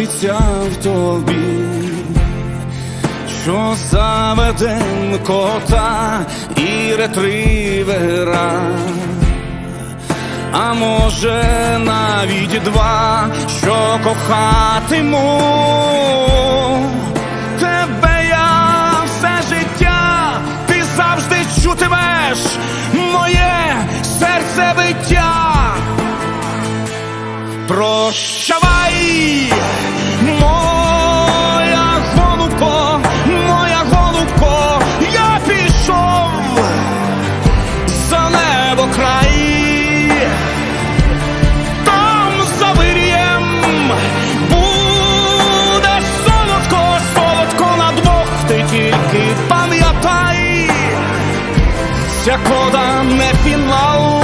обіцяв тобі, що заведем кота і ретривера, а може навіть два, що кохатиму тебе я все життя, ти завжди чутимеш моє серцебиття. Прощавай! Як вода не фінал.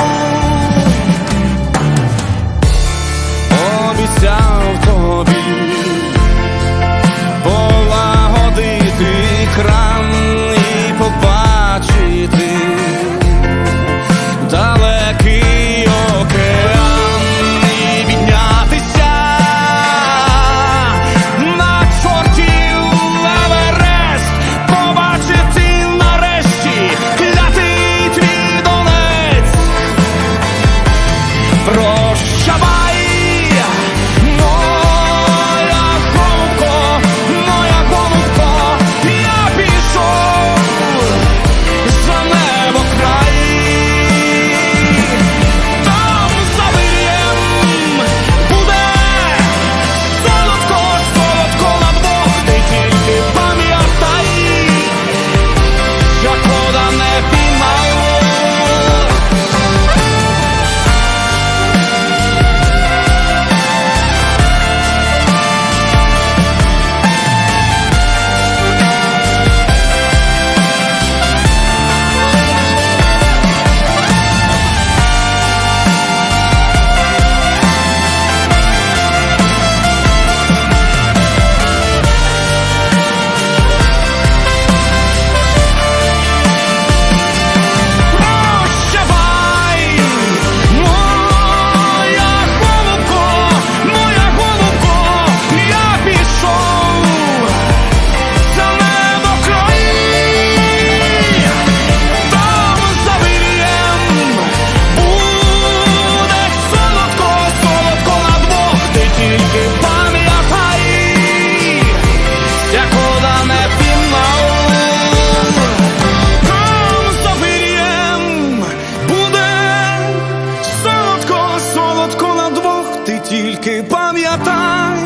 тільки пам'ятай.